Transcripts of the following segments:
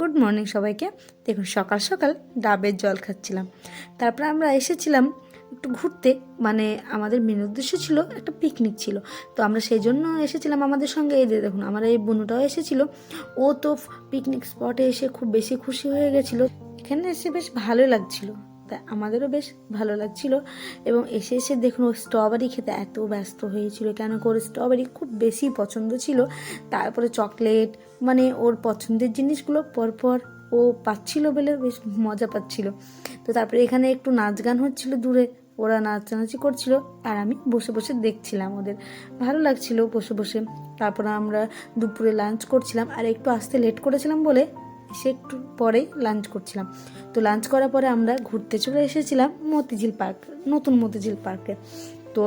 Good morning সবাইকে। দেখুন, সকাল সকাল ডাবের জল খাচ্ছিলাম। তারপর আমরা এসেছিলাম একটু ঘুরতে। মানে আমাদের মেন উদ্দেশ্য ছিল একটা পিকনিক ছিল। তো আমরা সেই জন্য এসেছিলাম আমাদের সঙ্গে। এই যে দেখুন, আমার এই বনুটাও এসেছিল। ও তো পিকনিক স্পটে এসে খুব বেশি খুশি হয়ে গেছিল। এখানে এসে বেশ ভালো লাগছিল। তা আমাদেরও বেশ ভালো লাগছিল এবং এসে এসে দেখুন ও স্ট্রবেরি খেতে এত ব্যস্ত হয়েছিল কেন কি ওর স্ট্রবেরি খুব বেশি পছন্দ ছিল। তারপরে চকলেট মানে ওর পছন্দের জিনিসগুলো পরপর ও পাচ্ছিল বলে বেশ মজা পাচ্ছিল। তো তারপরে এখানে একটু নাচ গান হচ্ছিল দূরে, ওরা নাচানাচি করছিল আর আমি বসে বসে দেখছিলাম ওদের। ভালো লাগছিল বসে বসে। তারপরে আমরা দুপুরে লাঞ্চ করছিলাম আর একটু আসতে লেট করেছিলাম বলে সে একটু পরেই লাঞ্চ করছিলাম। তো লাঞ্চ করার পরে আমরা ঘুরতে চলে এসেছিলাম মতিঝিল পার্ক নতুন মতিঝিল পার্কে তো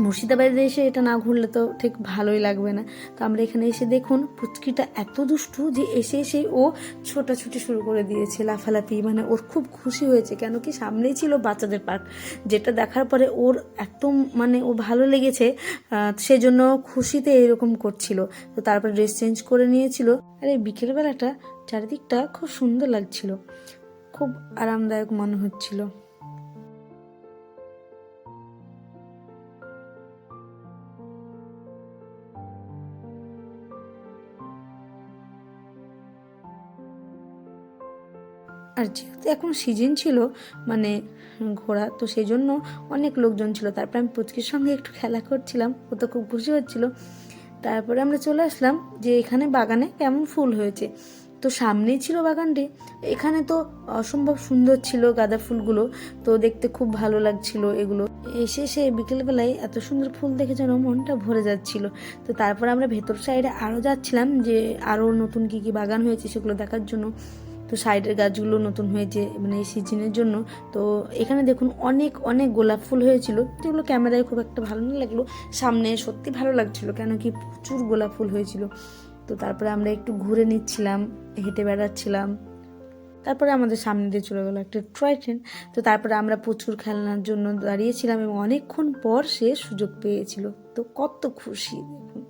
মুর্শিদাবাদে এসে এটা না ঘুরলে তো ঠিক ভালোই লাগবে না। তো আমরা এখানে এসে দেখুন, পুচকিটা এত দুষ্টু যে এসে এসে ও ছোটাছুটি শুরু করে দিয়েছে, লাফালাফি। মানে ওর খুব খুশি হয়েছে, কেন কি সামনেই ছিল বাচ্চাদের পার্ক। যেটা দেখার পরে ওর এত মানে ও ভালো লেগেছে সেজন্য খুশিতে এরকম করছিল। তো তারপর ড্রেস চেঞ্জ করে নিয়েছিল। আর এই বিকেলবেলাটা চারিদিকটা খুব সুন্দর লাগছিল। খুব আরামদায়ক মনে হচ্ছিল। আর যেহেতু এখন সিজন ছিল মানে ঘোরা, তো সেই জন্য অনেক লোকজন ছিল। তারপরে আমি পুচকির সঙ্গে একটু খেলা করছিলাম, ও তো খুব খুশি হচ্ছিল। তারপরে আমরা চলে আসলাম যে এখানে বাগানে কেমন ফুল হয়েছে। তো সামনেই ছিল বাগানটি, এখানে তো অসম্ভব সুন্দর ছিল গাঁদা ফুলগুলো, তো দেখতে খুব ভালো লাগছিল এগুলো। এসে সে বিকেলবেলায় এত সুন্দর ফুল দেখে যেন মনটা ভরে যাচ্ছিল। তো তারপর আমরা ভেতর সাইডে আরও যাচ্ছিলাম যে আরও নতুন কী কী বাগান হয়েছে সেগুলো দেখার জন্য। তো সাইডের গাছগুলো নতুন হয়েছে মানে এই সিজনের জন্য। তো এখানে দেখুন অনেক অনেক গোলাপ ফুল হয়েছিল। যেগুলো ক্যামেরায় খুব একটা ভালো না লাগল, সামনে সত্যি ভালো লাগছিল কেন কি প্রচুর গোলাপ ফুল হয়েছিল। তো তারপরে আমরা একটু ঘুরে নিচ্ছিলাম, হেঁটে বেড়াচ্ছিলাম। তারপরে আমাদের সামনে দিয়ে চলে গেলো একটা টয় ট্রেন। তো তারপরে আমরা প্রচুর খেলনার জন্য দাঁড়িয়েছিলাম এবং অনেকক্ষণ পর সে সুযোগ পেয়েছিল। তো কত খুশি, দেখুন।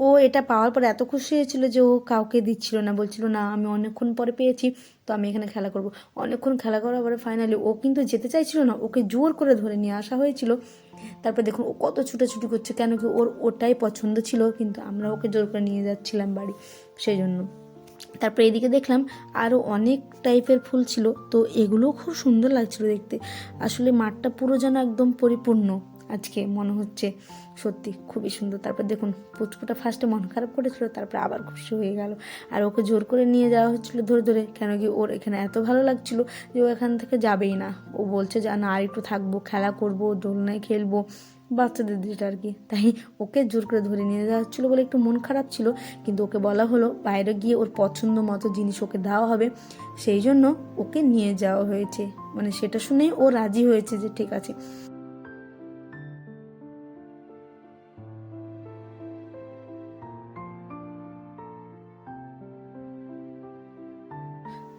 ও এটা পাওয়ার পর এত খুশি হয়েছিল যে ও কাউকে দিচ্ছিল না, বলছিল, না, আমি অনেকক্ষণ পরে পেয়েছি, তো আমি এখানে খেলা করব। অনেকক্ষণ খেলা করার পরে ফাইনালি ও কিন্তু যেতে চাইছিল না, ওকে জোর করে ধরে নিয়ে আসা হয়েছিল। তারপর দেখুন ও কত ছুটাছুটি করছে, কেন কি ওর ওটাই পছন্দ ছিল, কিন্তু আমরা ওকে জোর করে নিয়ে যাচ্ছিলাম বাড়ি সেই জন্য তারপরে এদিকে দেখলাম আরও অনেক টাইপের ফুল ছিল, তো এগুলোও খুব সুন্দর লাগছিল দেখতে। আসলে মাঠটা পুরো যেন একদম পরিপূর্ণ। আজকে মনে হচ্ছে সত্যি খুবই সুন্দর। তারপর দেখুন, পুচকুটা ফার্স্টে মন খারাপ করেছিল, তারপর আবার খুশি হয়ে গেল। আর ওকে জোর করে নিয়ে যাওয়া হচ্ছিল ধরে ধরে, কেন কি ওর এখানে এত ভালো লাগছিল যে ও এখান থেকে যাবেই না। ও বলছে, যে না, আর একটু থাকব, খেলা করব, দোলনায় খেলব। বাচ্চাদের যেটা আর কি। তাই ওকে জোর করে ধরে নিয়ে যাওয়া হচ্ছিল বলে একটু মন খারাপ ছিল। কিন্তু ওকে বলা হলো, বাইরে গিয়ে ওর পছন্দ মতো জিনিস ওকে দেওয়া হবে। সেই জন্য ওকে নিয়ে যাওয়া হয়েছে। মানে সেটা শুনেই ও রাজি হয়েছে যে, ঠিক আছে।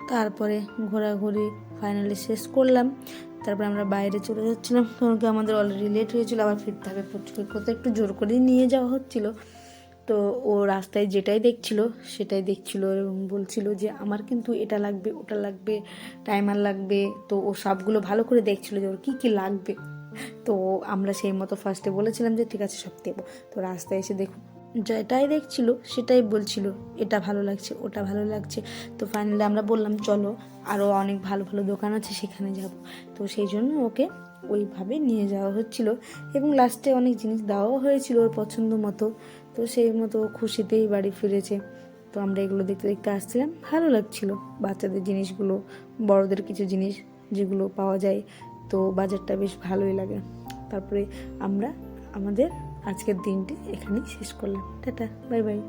তারপরে ঘোরাঘুরি ফাইনালি শেষ করলাম। তারপরে আমরা বাইরে চলে যাচ্ছিলাম। কারণ কি আমাদের অলরেডি লেট হয়েছিল, আবার ফিরতে হবে। প্রচুর কোথাও একটু জোর করেই নিয়ে যাওয়া হচ্ছিল। তো ও রাস্তায় যেটাই দেখছিল, সেটাই দেখছিল এবং বলছিল যে, আমার কিন্তু এটা লাগবে, ওটা লাগবে টাইমার লাগবে। তো ও সবগুলো ভালো করে দেখছিল যে, ওর কী কী লাগবে। তো আমরা সেই মতো ফার্স্টে বলেছিলাম যে, ঠিক আছে, সব দেবো। তো রাস্তায় এসে দেখুন যেটাই দেখছিল, সেটাই বলছিল, এটা ভালো লাগছে, ওটা ভালো লাগছে। তো ফাইনালি আমরা বললাম, চলো আরও অনেক ভালো ভালো দোকান আছে, সেখানে যাব। তো সেই জন্য ওকে ওইভাবে নিয়ে যাওয়া হচ্ছিল এবং লাস্টে অনেক জিনিস দেওয়াও হয়েছিল ওর পছন্দ মতো। তো সেই মতো খুশিতেই বাড়ি ফিরেছে। তো আমরা এগুলো দেখতে দেখতে আসছিলাম, ভালো লাগছিল। বাচ্চাদের জিনিসগুলো, বড়দের কিছু জিনিস যেগুলো পাওয়া যায়, তো বাজারটা বেশ ভালোই লাগে। তারপরে আমরা আমাদের আজকের দিনটি এখানেই শেষ করলাম। Tata bye bye.